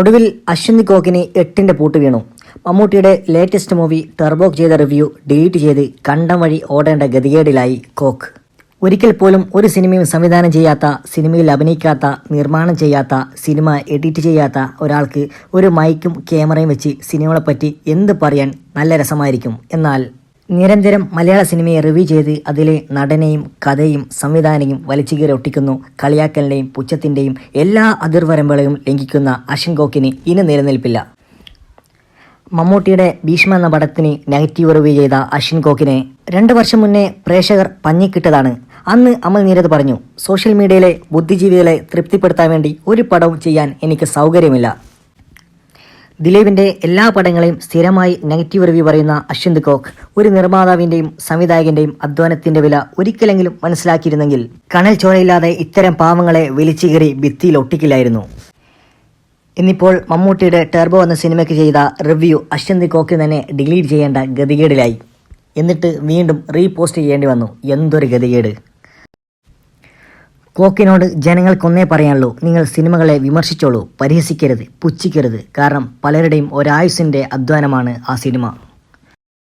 ഒടുവിൽ അശ്വന്തി കോക്കിന് എട്ടിന്റെ പൂട്ട് വീണു. മമ്മൂട്ടിയുടെ ലേറ്റസ്റ്റ് മൂവി ടെർബോക്ക് ചെയ്ത റിവ്യൂ ഡിലീറ്റ് ചെയ്ത് കണ്ടം വഴി ഓടേണ്ട ഗതികേടിലായി കോക്ക്. ഒരിക്കൽ പോലും ഒരു സിനിമയും സംവിധാനം ചെയ്യാത്ത സിനിമയിൽ അഭിനയിക്കാത്ത നിർമ്മാണം ചെയ്യാത്ത സിനിമ എഡിറ്റ് ചെയ്യാത്ത ഒരാൾക്ക് ഒരു മൈക്കും ക്യാമറയും വെച്ച് സിനിമകളെപ്പറ്റി എന്ത് പറയാൻ നല്ല രസമായിരിക്കും? എന്നാൽ നിരന്തരം മലയാള സിനിമയെ റിവ്യൂ ചെയ്ത് അതിലെ നടനെയും കഥയും സംവിധാനയും വലിച്ചുകീറി ഒട്ടിക്കുന്നു. കളിയാക്കലിന്റെയും പുച്ഛത്തിന്റെയും എല്ലാ അതിർവരമ്പുകളെയും ലംഘിക്കുന്ന അശിൻ ഗോക്കിന് ഇനി നിലനിൽപ്പില്ല. മമ്മൂട്ടിയുടെ ഭീഷ്മ എന്ന പടത്തിന് നെഗറ്റീവ് റിവ്യൂ ചെയ്ത അശ്വിൻ കോക്കിനെ രണ്ട് വർഷം മുന്നേ പ്രേക്ഷകർ പഞ്ഞിക്കിട്ടതാണ്. അന്ന് അമൽ നീരത് പറഞ്ഞു സോഷ്യൽ മീഡിയയിലെ ബുദ്ധിജീവികളെ തൃപ്തിപ്പെടുത്താൻ വേണ്ടി ഒരു പടവും ചെയ്യാൻ എനിക്ക് സൗകര്യമില്ല. ദിലീപിന്റെ എല്ലാ പടങ്ങളെയും സ്ഥിരമായി നെഗറ്റീവ് റിവ്യൂ പറയുന്ന അശ്വന്ത് കോക്ക് ഒരു നിർമ്മാതാവിന്റെയും സംവിധായകന്റെയും അധ്വാനത്തിന്റെ വില ഒരിക്കലെങ്കിലും മനസ്സിലാക്കിയിരുന്നെങ്കിൽ കണൽ ചോരയില്ലാതെ ഇത്തരം പാവങ്ങളെ വലിച്ചുകീറി ഭിത്തിയിൽ ഒട്ടിക്കില്ലായിരുന്നു. ഇന്നിപ്പോൾ മമ്മൂട്ടിയുടെ ടെർബോ എന്ന സിനിമയ്ക്ക് ചെയ്ത റിവ്യൂ അശ്വന്ത് കോക്ക് തന്നെ ഡിലീറ്റ് ചെയ്യേണ്ട ഗതികേടിലായി. എന്നിട്ട് വീണ്ടും റീപോസ്റ്റ് ചെയ്യേണ്ടി വന്നു. എന്തൊരു ഗതികേട്. കോക്കിനോട് ജനങ്ങൾക്കൊന്നേ പറയാനുള്ളൂ നിങ്ങൾ സിനിമകളെ വിമർശിച്ചോളൂ പരിഹസിക്കരുത് പുച്ഛിക്കരുത്. കാരണം പലരുടെയും ഒരായുസിന്റെ അധ്വാനമാണ് ആ സിനിമ.